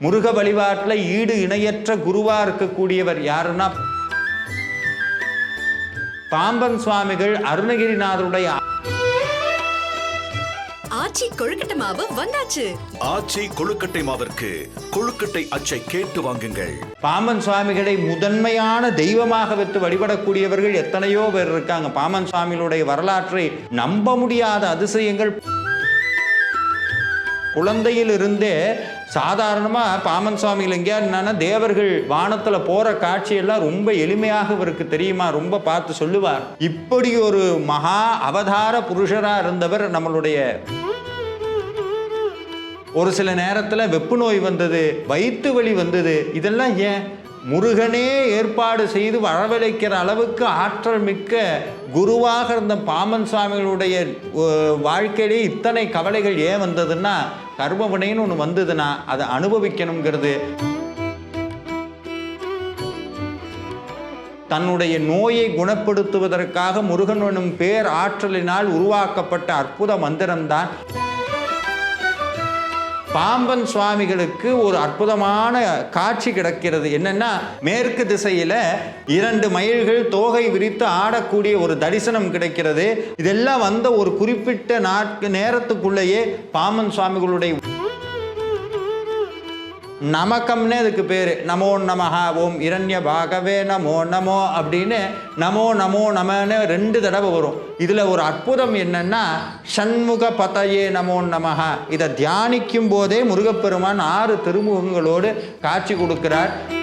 முருக வழிபாட்டில் ஈடு இணையற்ற குருவா இருக்கக்கூடியவர் யாருன்னா பாம்பன் சுவாமிகள் அருணகிரிநாதருடைய ஆச்சி கொழுக்கட்டை மாவு வந்தாச்சு. ஆச்சி கொழுக்கட்டை மாவிற்கு கொழுக்கட்டை அச்சை கேட்டு வாங்குங்கள். பாம்பன் சுவாமிகளை முதன்மையான தெய்வமாக வைத்து வழிபடக்கூடியவர்கள் எத்தனையோ பேர் இருக்காங்க. பாம்பன் சுவாமிகளுடைய வரலாற்றை நம்ப முடியாத அதிசயங்கள். குழந்தையில் இருந்தே சாதாரணமாக பாமன் சுவாமிகள் எங்கேயா என்னன்னா தேவர்கள் வானத்தில் போகிற காட்சியெல்லாம் ரொம்ப எளிமையாக இவருக்கு தெரியுமா? ரொம்ப பார்த்து சொல்லுவார். இப்படி ஒரு மகா அவதார புருஷராக இருந்தவர் நம்மளுடைய ஒரு சில நேரத்தில் வெப்பு நோய் வந்தது வயிற்று வலி வந்தது. இதெல்லாம் ஏன்? முருகனே ஏற்பாடு செய்து வரவழைக்கிற அளவுக்கு ஆற்றல் மிக்க குருவாக இருந்த பாமன் சுவாமிகளுடைய வாழ்க்கையிலே இத்தனை கவலைகள் ஏன் வந்ததுன்னா கர்மவினைன்னு ஒன்று வந்ததுன்னா அதை அனுபவிக்கணுங்கிறது. தன்னுடைய நோயை குணப்படுத்துவதற்காக முருகன் எனும் பேர் ஆற்றலினால் உருவாக்கப்பட்ட அற்புத மந்திரம்தான். பாம்பன் சுவாமிகளுக்கு ஒரு அற்புதமான காட்சி கிடக்கிறது. என்னன்னா மேற்கு திசையில இரண்டு மயில்கள் தோகை விரித்து ஆடக்கூடிய ஒரு தரிசனம் கிடைக்கிறது. இதெல்லாம் வந்த ஒரு குறிப்பிட்ட நாட்கு நேரத்துக்குள்ளேயே பாம்பன் சுவாமிகளுடைய நமக்கம்னே அதுக்கு பேர். நமோ நமஹா ஓம் இரண்ய பாகவே நமோ நமோ அப்படின்னு நமோ நமோ நமன்னு ரெண்டு தடவை வரும். இதில் ஒரு அற்புதம் என்னென்னா ஷண்முக பதையே நமோ நமஹா. இதை தியானிக்கும் போதே முருகப்பெருமான் ஆறு திருமுகங்களோடு காட்சி கொடுக்கிறார்.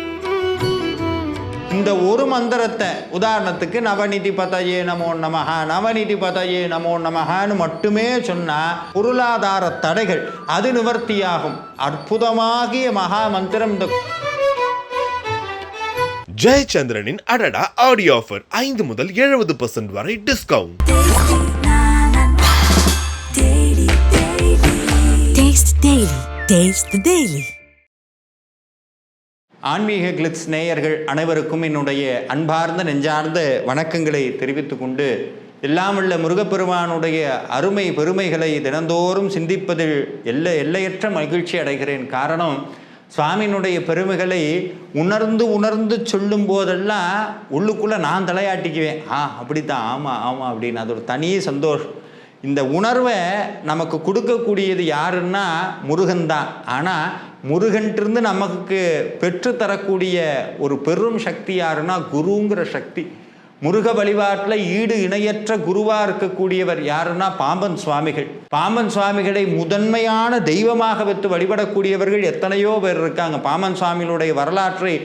இந்த ஒரு மந்திரத்தை உதாரணத்துக்கு நவநிதி பதயே நமோ நமஹ நவநிதி பதயே நமோ நமஹன்னு மட்டுமே சொன்னா பொருளாதார தடைகள் அது நிவர்த்தியாகும் அற்புதமாகிய மகா மந்திரம் இந்த ஜெயச்சந்திரனின் அடடா ஆடியோ ஆஃபர் ஐந்து முதல் எழுபது பர்சன்ட் வரை discount Taste Daily. Taste the Daily. ஆன்மீக கிளிட்ஸ் நேயர்கள் அனைவருக்கும் என்னுடைய அன்பார்ந்த நெஞ்சார்ந்த வணக்கங்களை தெரிவித்து கொண்டு எல்லாம் உள்ள முருகப்பெருமானுடைய அருமை பெருமைகளை தினந்தோறும் சிந்திப்பதில் எல்லை எல்லையற்ற மகிழ்ச்சி அடைகிறேன். காரணம் சுவாமியினுடைய பெருமைகளை உணர்ந்து உணர்ந்து சொல்லும் போதெல்லாம் உள்ளுக்குள்ளே நான் தலையாட்டிக்குவேன். ஆ அப்படித்தான் ஆமாம் ஆமாம் அப்படின்னு. அது ஒரு தனி சந்தோஷம். இந்த உணர்வை நமக்கு கொடுக்கக்கூடியது யாருன்னா முருகன் தான். ஆனால் முருகன்ட்டிருந்து நமக்கு பெற்று தரக்கூடிய ஒரு பெரும் சக்தி யாருன்னா குருங்கிற சக்தி. முருக வழிபாட்டில் ஈடு இணையற்ற குருவாக இருக்கக்கூடியவர் யாருன்னா பாம்பன் சுவாமிகள். பாம்பன் சுவாமிகளை முதன்மையான தெய்வமாக வைத்து வழிபடக்கூடியவர்கள் எத்தனையோ பேர் இருக்காங்க. பாமன் சுவாமிகளுடைய வரலாற்றை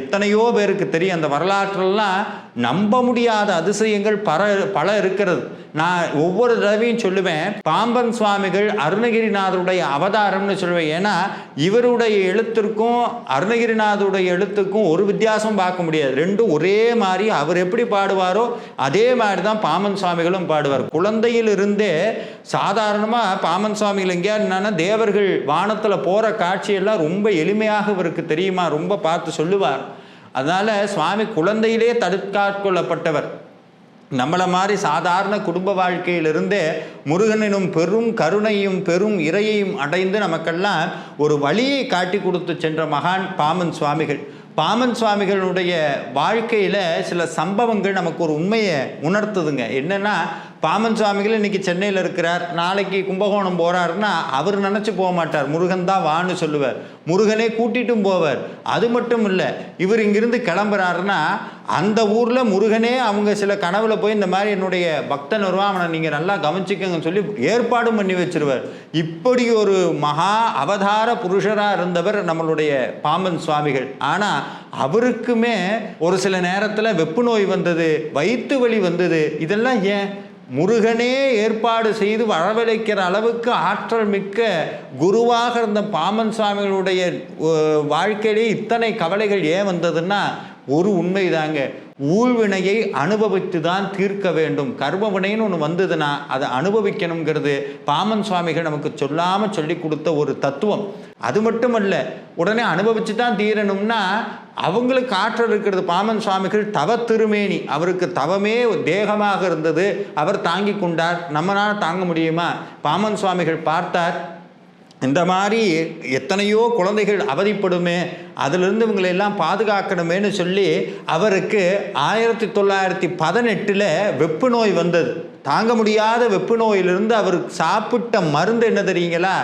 எத்தனையோ பேருக்கு தெரியும். அந்த வரலாற்றெல்லாம் நம்ப முடியாத அதிசயங்கள் பல பல இருக்கிறது. நான் ஒவ்வொரு தடவையும் சொல்லுவேன் பாம்பன் சுவாமிகள் அருணகிரிநாதருடைய அவதாரம்னு சொல்லுவேன். ஏன்னா இவருடைய எழுத்திற்கும் அருணகிரிநாதருடைய எழுத்துக்கும் ஒரு வித்தியாசம் பார்க்க முடியாது. ரெண்டும் ஒரே மாதிரி அவர் எப்படி பாடுவாரோ அதே மாதிரி தான் பாம்பன் சுவாமிகளும் பாடுவார். குழந்தையிலிருந்தே சாதாரணமாக பாமன் சுவாமிகள் எங்கேயா என்னன்னா தேவர்கள் வானத்தில் போகிற காட்சியெல்லாம் ரொம்ப எளிமையாக இவருக்கு தெரியுமா? ரொம்ப பார்த்து சொல்லுவார். அதனால் சுவாமி குழந்தையிலே தடுக்காட்கொள்ளப்பட்டவர். நம்மளை மாதிரி சாதாரண குடும்ப வாழ்க்கையிலிருந்தே முருகனினும் பெரும் கருணையும் பெரும் இறையையும் அடைந்து நமக்கெல்லாம் ஒரு வழியை காட்டி கொடுத்து சென்ற மகான் பாமன் சுவாமிகள். பாமன் சுவாமிகளுடைய வாழ்க்கையில் சில சம்பவங்கள் நமக்கு ஒரு உண்மையை உணர்த்துதுங்க. என்னென்னா பாமன் சுவாமிகள் இன்றைக்கி சென்னையில் இருக்கிறார். நாளைக்கு கும்பகோணம் போகிறாருன்னா அவர் நினச்சி போக மாட்டார். முருகன் தான் வான்னு சொல்லுவார். முருகனே கூட்டிட்டும் போவார். அது மட்டும் இல்லை இவர் இங்கிருந்து கிளம்புறாருன்னா அந்த ஊரில் முருகனே அவங்க சில கனவுல போய் இந்த மாதிரி என்னுடைய பக்தன் வருவான் அவனை நீங்கள் நல்லா கவனிச்சிக்கங்கன்னு சொல்லி ஏற்பாடும் பண்ணி வச்சிருவார். இப்படி ஒரு மகா அவதார புருஷராக இருந்தவர் நம்மளுடைய பாம்பன் சுவாமிகள். ஆனால் அவருக்குமே ஒரு சில நேரத்தில் வெப்பு நோய் வந்தது வயிற்று வலி வந்தது. இதெல்லாம் ஏன்? முருகனே ஏற்பாடு செய்து வரவழைக்கிற அளவுக்கு ஆற்றல் மிக்க குருவாக இருந்த பாமன் சுவாமிகளுடைய வாழ்க்கையிலே இத்தனை கவலைகள் ஏன் வந்ததுன்னா ஒரு உண்மைதாங்க. ஊழ்வினையை அனுபவித்து தான் தீர்க்க வேண்டும். கர்மவினைன்னு ஒன்று வந்ததுன்னா அதை அனுபவிக்கணுங்கிறது பாமன் சுவாமிகள் நமக்கு சொல்லாமல் சொல்லி கொடுத்த ஒரு தத்துவம். அது மட்டுமல்ல உடனே அனுபவிச்சு தான் தீரணும்னா அவங்களுக்கு ஆற்றல் இருக்கிறது. பாமன் சுவாமிகள் தவ திருமேனி. அவருக்கு தவமே தேகமாக இருந்தது. அவர் தாங்கி கொண்டார். நம்மளால தாங்க முடியுமா? பாமன் சுவாமிகள் பார்த்தார். இந்த மாதிரி எத்தனையோ குழந்தைகள் அவதிப்படுமே அதிலிருந்து இவங்களை எல்லாம் பாதுகாக்கணுமேன்னு சொல்லி அவருக்கு ஆயிரத்தி தொள்ளாயிரத்தி பதினெட்டில் வெப்பு நோய் வந்தது. தாங்க முடியாத வெப்பு நோயிலிருந்து அவர் சாப்பிட்ட மருந்து என்ன தெரியுங்களா?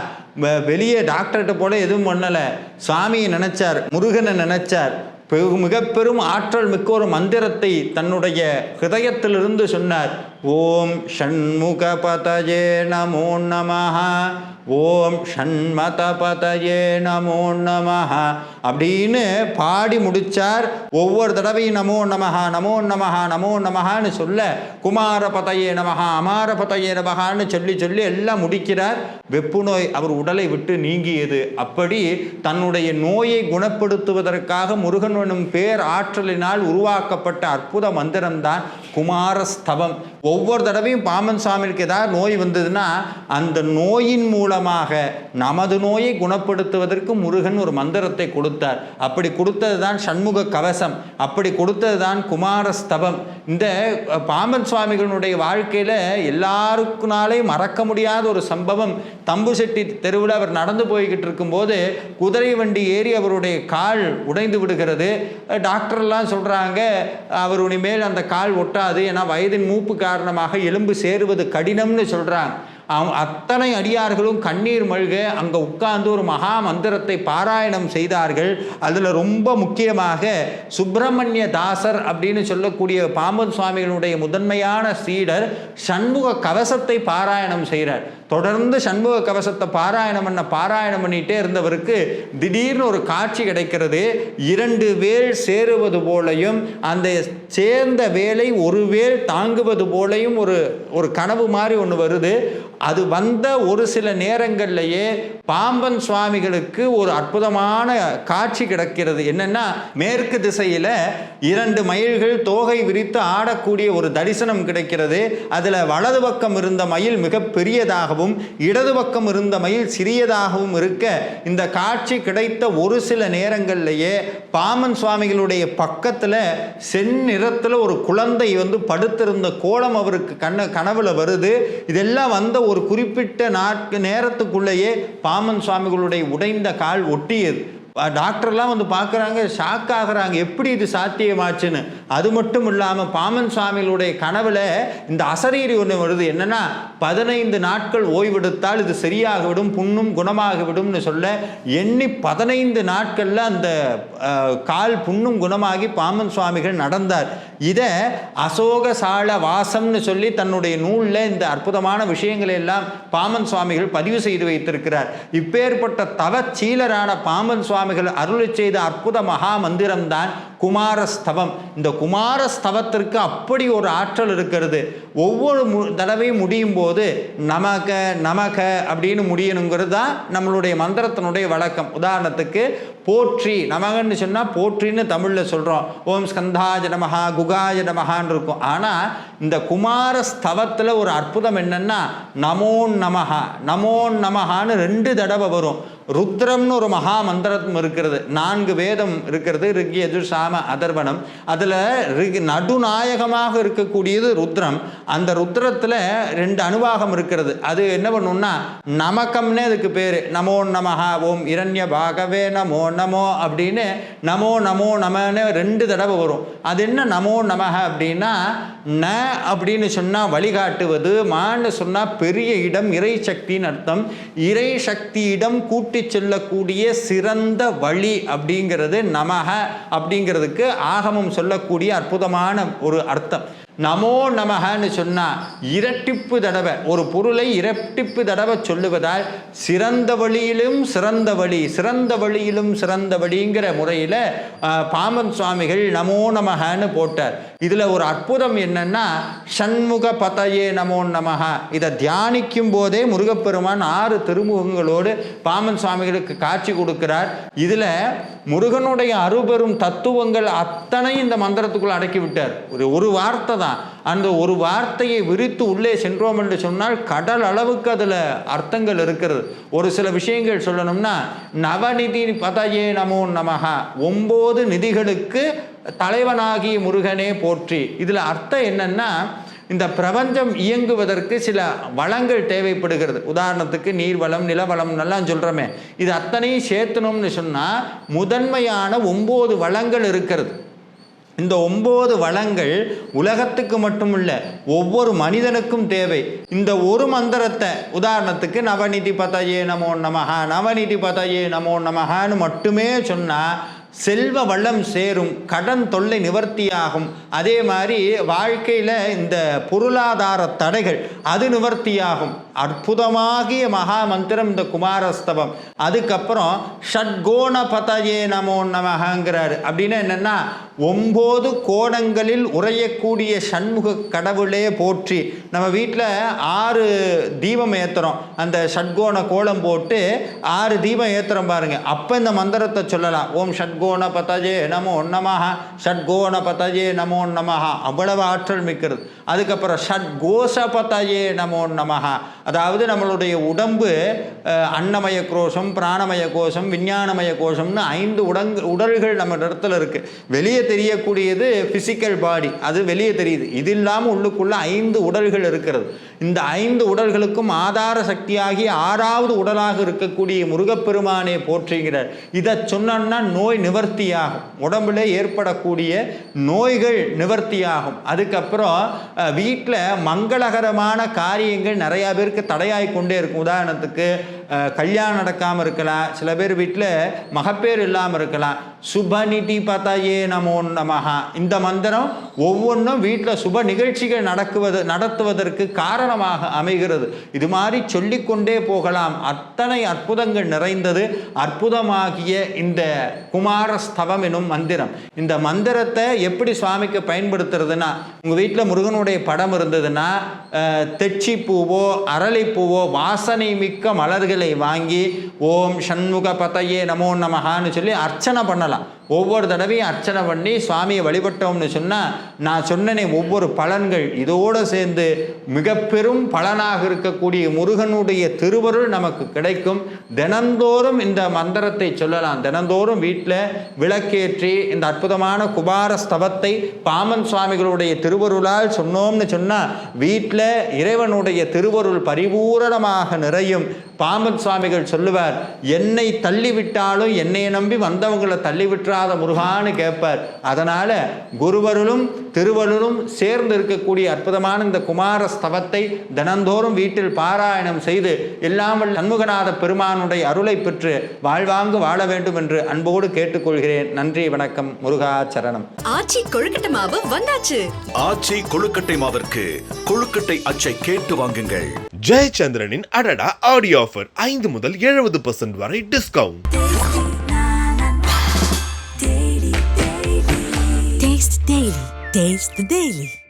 வெளியே டாக்டர்கிட்ட போல எதுவும் பண்ணலை. சுவாமியை நினச்சார் முருகனை நினச்சார். மிக பெரும் ஆற்றல் மிக்க ஒரு மந்திரத்தை தன்னுடைய ஹிருதயத்திலிருந்து சொன்னார். ஓம் ஷண்முகபதயே நமோ நமஹ. ஓம் ஷண்மதபதயே நமோ நமஹ. அப்படின்னு பாடி முடிச்சார். ஒவ்வொரு தடவையும் நமோ நமஹா நமோ நமஹா நமோ நமஹான்னு சொல்ல குமார பதையே நமஹா அமார பதையே நமஹான்னு சொல்லி சொல்லி எல்லாம் முடிக்கிறார். வெப்பு நோய் அவர் உடலை விட்டு நீங்கியது. அப்படி தன்னுடைய நோயை குணப்படுத்துவதற்காக முருகன் எனும் பேர் ஆற்றலினால் உருவாக்கப்பட்ட அற்புத மந்திரம்தான். குமாரஸ்தவம். ஒவ்வொரு தடவையும் பாமன் சுவாமிக்கு ஏதாவது நோய் வந்ததுன்னா அந்த நோயின் மூலமாக நமது நோயை குணப்படுத்துவதற்கு முருகன் ஒரு மந்திரத்தை கொடுத்தார். அப்படி கொடுத்தது தான் சண்முக கவசம். அப்படி கொடுத்தது தான் குமாரஸ்தவம். இந்த பாமன் சுவாமிகளுடைய வாழ்க்கையில் எல்லாருக்குனாலே மறக்க முடியாத ஒரு சம்பவம். தம்பு செட்டி தெருவில் அவர் நடந்து போய்கிட்டு இருக்கும்போது குதிரை வண்டி ஏறி அவருடைய கால் உடைந்து விடுகிறது. டாக்டர்லாம் சொல்கிறாங்க அவர் இனிமேல் அந்த கால் ஒட்டாது ஏன்னா வயதின் மூப்பு காரணமாக எலும்பு சேருவது கடினம்னு சொல்கிறாங்க அவன் அத்தனை அடியார்களும் கண்ணீர் மல்க அங்கே உட்கார்ந்து ஒரு மகா மந்திரத்தை பாராயணம் செய்தார்கள். அதில் ரொம்ப முக்கியமாக சுப்பிரமணிய தாசர் அப்படின்னு சொல்லக்கூடிய பாம்பன் சுவாமிகளுடைய முதன்மையான சீடர் சண்முக கவசத்தை பாராயணம் செய்கிறார் தொடர்ந்து சண்முக கவசத்தை பாராயணம் பண்ண பாராயணம் பண்ணிகிட்டே இருந்தவருக்கு திடீர்னு ஒரு காட்சி கிடைக்கிறது. இரண்டு வேல் சேருவது போலையும் அந்த சேர்ந்த வேலை ஒரு வேல் தாங்குவது போலையும் ஒரு ஒரு கனவு மாதிரி ஒன்று வருது. அது வந்த ஒரு சில நேரங்கள்லேயே பாம்பன் சுவாமிகளுக்கு ஒரு அற்புதமான காட்சி கிடக்கிறது. என்னென்னா மேற்கு திசையில் இரண்டு மயில்கள் தோகை விரித்து ஆடக்கூடிய ஒரு தரிசனம் கிடைக்கிறது. அதில் வலது பக்கம் இருந்த மயில் மிக பெரியதாகவும் இடது பக்கம் இருந்த மயில் சிறியதாகவும் இருக்க இந்த காட்சி கிடைத்த ஒரு சில நேரங்கள்லேயே பாமன் சுவாமிகளுடைய பக்கத்தில் செந்நிறத்தில் ஒரு குழந்தை வந்து படுத்திருந்த கோலம் அவருக்கு கண்ண கனவுல வருது. இதெல்லாம் வந்த ஒரு குறிப்பிட்ட நாட்கு நேரத்துக்குள்ளேயே பாமன் சுவாமிகளுடைய உடைந்த கால் ஒட்டியது. டாக்டர்லாம் வந்து பார்க்குறாங்க ஷாக் ஆகிறாங்க. எப்படி இது சாத்தியமாச்சுன்னு. அது மட்டும் இல்லாமல் பாமன் சுவாமிகளுடைய கனவில் இந்த அசரீரி ஒன்று வருது. என்னென்னா பதினைந்து நாட்கள் ஓய்வெடுத்தால் இது சரியாகிவிடும் புண்ணும் குணமாகிவிடும்னு சொல்ல எண்ணி பதினைந்து நாட்களில் அந்த கால் புண்ணும் குணமாகி பாமன் சுவாமிகள் நடந்தார். இதை அசோக சால வாசம்னு சொல்லி தன்னுடைய நூலில் இந்த அற்புதமான விஷயங்களை எல்லாம் பாமன் சுவாமிகள் பதிவு செய்து வைத்திருக்கிறார். இப்பேற்பட்ட தவச்சீலரான பாமன் சுவாமி சுவாமிகள் அருளி செய்த அற்புத மகா மந்திரம்தான் குமாரஸ்தவம். இந்த குமாரஸ்தவத்திற்கு அப்படி ஒரு ஆற்றல் இருக்கிறது. ஒவ்வொரு மு தடவையும் முடியும் போது நமக நமக அப்படின்னு முடியணுங்கிறது தான் நம்மளுடைய மந்திரத்தினுடைய வழக்கம். உதாரணத்துக்கு போற்றி நமகன்னு சொன்னால் போற்றின்னு தமிழில் சொல்கிறோம் ஓம் ஸ்கந்தாஜ நமஹா குகாஜ நமஹான்னு இருக்கும். ஆனால் இந்த குமார ஸ்தவத்தில் ஒரு அற்புதம் என்னென்னா நமோ நமஹா நமோ நமஹான்னு ரெண்டு தடவை வரும். ருத்ரம்னு ஒரு மகா மந்திரம் இருக்கிறது. நான்கு வேதம் இருக்கிறது. ரிக் எது சாம அதர்வனம் அதில் ரிக் நடுநாயகமாக இருக்கக்கூடியது ருத்ரம். அந்த ருத்ரத்தில் ரெண்டு அணுவாகம் இருக்கிறது. அது என்ன பண்ணும்னா நமக்கம்னே அதுக்கு பேர். நமோ நமஹா ஓம் இரண்ய பாகவே நமோ நமோ அப்படின்னு நமோ நமோ நமன்னு ரெண்டு தடவை வரும். அது என்ன நமோ நமக அப்படின்னா ந அப்படின்னு சொன்னால் வழிகாட்டுவது மான்னு சொன்னால் பெரிய இடம் இறை சக்தின்னு அர்த்தம். இறை சக்தியிடம் கூட்டி செல்லக்கூடிய சிறந்த வழி அப்படிங்கிறது நமக அப்படிங்கிறதுக்கு ஆகமம் சொல்லக்கூடிய அற்புதமான ஒரு அர்த்தம். நமோ நமகன்னு சொன்னால் இரட்டிப்பு தடவை. ஒரு பொருளை இரட்டிப்பு தடவை சொல்லுவதால் சிறந்த வழியிலும் சிறந்த வழி சிறந்த வழியிலும் சிறந்த வழிங்கிற முறையில் பாம்பன் சுவாமிகள் நமோ நமகன்னு போட்டார். இதில் ஒரு அற்புதம் என்னன்னா சண்முக பதையே நமோ நமக இதை தியானிக்கும் போதே முருகப்பெருமான் ஆறு திருமுகங்களோடு பாமன் சுவாமிகளுக்கு காட்சி கொடுக்கிறார். இதில் முருகனுடைய அருபெரும் தத்துவங்கள் அத்தனை இந்த மந்திரத்துக்குள் அடக்கி விட்டார் ஒரு ஒரு வார்த்தை தான். அந்த ஒரு வார்த்தையை விரித்து உள்ளே சென்றோம் என்று சொன்னால் கடல் அளவுக்கு அதில் அர்த்தங்கள் இருக்கிறது. ஒரு சில விஷயங்கள் சொல்லணும்னா நவநிதி பதயே நமோ நமகா ஒம்பது நிதிகளுக்கு தலைவனாகிய முருகனே போற்றி. இதில் அர்த்தம் என்னன்னா இந்த பிரபஞ்சம் இயங்குவதற்கு சில வளங்கள் தேவைப்படுகிறது. உதாரணத்துக்கு நீர்வளம் நிலவளம் எல்லாம் சொல்கிறோமே இது அத்தனையும் சேர்த்தணும்னு சொன்னால் முதன்மையான ஒம்பது வளங்கள் இருக்கிறது. இந்த ஒம்பது வளங்கள் உலகத்துக்கு மட்டுமில்ல ஒவ்வொரு மனிதனுக்கும் தேவை. இந்த ஒரு மந்திரத்தை உதாரணத்துக்கு நவநிதி பதயே நமோ நமஹா நவநிதி பதயே நமோ நமஹான்னு மட்டுமே சொன்னால் செல்வ வளம் சேரும் கடன் தொல்லை நிவர்த்தியாகும். அதே மாதிரி வாழ்க்கையில் இந்த பொருளாதார தடைகள் அது நிவர்த்தியாகும். அற்புதமாகிய மகா மந்திரம் இந்த குமாரஸ்தவம் அதுக்கப்புறம் ஷட்கோண பதயே நமோ நமஹங்கிறாரு. அப்படின்னா என்னென்னா ஒம்பது கோணங்களில் உறையக்கூடிய சண்முக கடவுளே போற்றி நம்ம வீட்டில் ஆறு தீபம் ஏற்றுறோம் அந்த ஷட்கோண கோலம் போட்டு ஆறு தீபம் ஏற்றுறோம் பாருங்கள் அப்போ இந்த மந்திரத்தை சொல்லலாம். ஓம் ஷட்கோ ஷட்கோணபதஜே நமோ நம ஷட்கோண பதஜே நமோ நம அவ்வளவு ஆற்றல் மிக்கிறது அதுக்கப்புறம் ஷட்கோஷபதஜே நமோ நம அதாவது நம்மளுடைய உடம்பு அன்னமய கோஷம் பிராணமய கோஷம் விஞ்ஞானமய கோஷம்னு ஐந்து உடங்கு உடல்கள் நம்ம இடத்துல இருக்குது வெளியே தெரியக்கூடியது ஃபிசிக்கல் பாடி அது வெளியே தெரியுது. இது இல்லாமல் உள்ளுக்குள்ளே ஐந்து உடல்கள் இருக்கிறது. இந்த ஐந்து உடல்களுக்கும் ஆதார சக்தியாகி ஆறாவது உடலாக இருக்கக்கூடிய முருகப்பெருமானே போற்றுகிறார். இதை சொன்னோம்னா நோய் நிவர்த்தியாகும். உடம்புல ஏற்படக்கூடிய நோய்கள் நிவர்த்தியாகும். அதுக்கப்புறம் வீட்டில் மங்களகரமான காரியங்கள் நிறையா பேருக்கு தடையாகி கொண்டே இருக்கும். உதாரணத்துக்கு கல்யாணம் நடக்காமல் இருக்கலாம். சில பேர் வீட்டில் மகப்பேர் இல்லாமல் இருக்கலாம். சுபநிதி பதயே நமோ நமஹா. இந்த மந்திரம் ஒவ்வொன்றும் வீட்டில் சுப நிகழ்ச்சிகள் நடக்குவது நடத்துவதற்கு காரணமாக அமைகிறது. இது மாதிரி சொல்லிக்கொண்டே போகலாம். அத்தனை அற்புதங்கள் நிறைந்தது அற்புதமாகிய இந்த குமாரஸ்தவம் எனும் மந்திரம். இந்த மந்திரத்தை எப்படி சுவாமிக்கு பயன்படுத்துறதுன்னா உங்கள் வீட்டில் முருகனுடைய படம் இருந்ததுன்னா தெச்சி பூவோ அரளிப்பூவோ வாசனை மிக்க மலர்களை வாங்கி ஓம் சண்முக பதையே நமோ நமஹான்னு சொல்லி அர்ச்சனை பண்ணலாம். ஒவ்வொரு தடவையும் அர்ச்சனை பண்ணி சுவாமியை வழிபட்டோம்னு சொன்னால் நான் சொன்னனே ஒவ்வொரு பலன்கள் இதோடு சேர்ந்து மிக பெரும் பலனாக இருக்கக்கூடிய முருகனுடைய திருவருள் நமக்கு கிடைக்கும். தினந்தோறும் இந்த மந்திரத்தை சொல்லலாம். தினந்தோறும் வீட்டில் விளக்கேற்றி இந்த அற்புதமான குபார ஸ்தவத்தை பாமன் சுவாமிகளுடைய திருவருளால் சொன்னோம்னு சொன்னால் வீட்டில் இறைவனுடைய திருவருள் பரிபூரணமாக நிறையும். ராமன் சுவாமிகள் சொல்லுவார் என்னை தள்ளிவிட்டாலும் என்னை நம்பி வந்தவங்களை தள்ளிவிட்டுறாத முருகான்னு கேட்பார். அதனால் குருவருளும் திருவருளும் சேர்ந்து இருக்கக்கூடிய அற்புதமான இந்த குமார ஸ்தவத்தை தினந்தோறும் வீட்டில் பாராயணம் செய்து இல்லாமல் சண்முகநாத பெருமானுடைய அருளை பெற்று வாழ்வாங்கு வாழ வேண்டும் என்று அன்போடு கேட்டுக்கொள்கிறேன். நன்றி வணக்கம் முருகாச்சரணம் ஆச்சி கொழுக்கட்டை மாவு வந்தாச்சு. ஆச்சி கொழுக்கட்டை மாவிற்கு கொழுக்கட்டை அச்சை கேட்டு வாங்குங்கள். ஜெயச்சந்திரனின் அடடா ஆடியோ ஆஃபர் ஐந்து முதல் எழுபது பர்சன்ட் வரை டிஸ்கவுண்ட் Taste the Daily.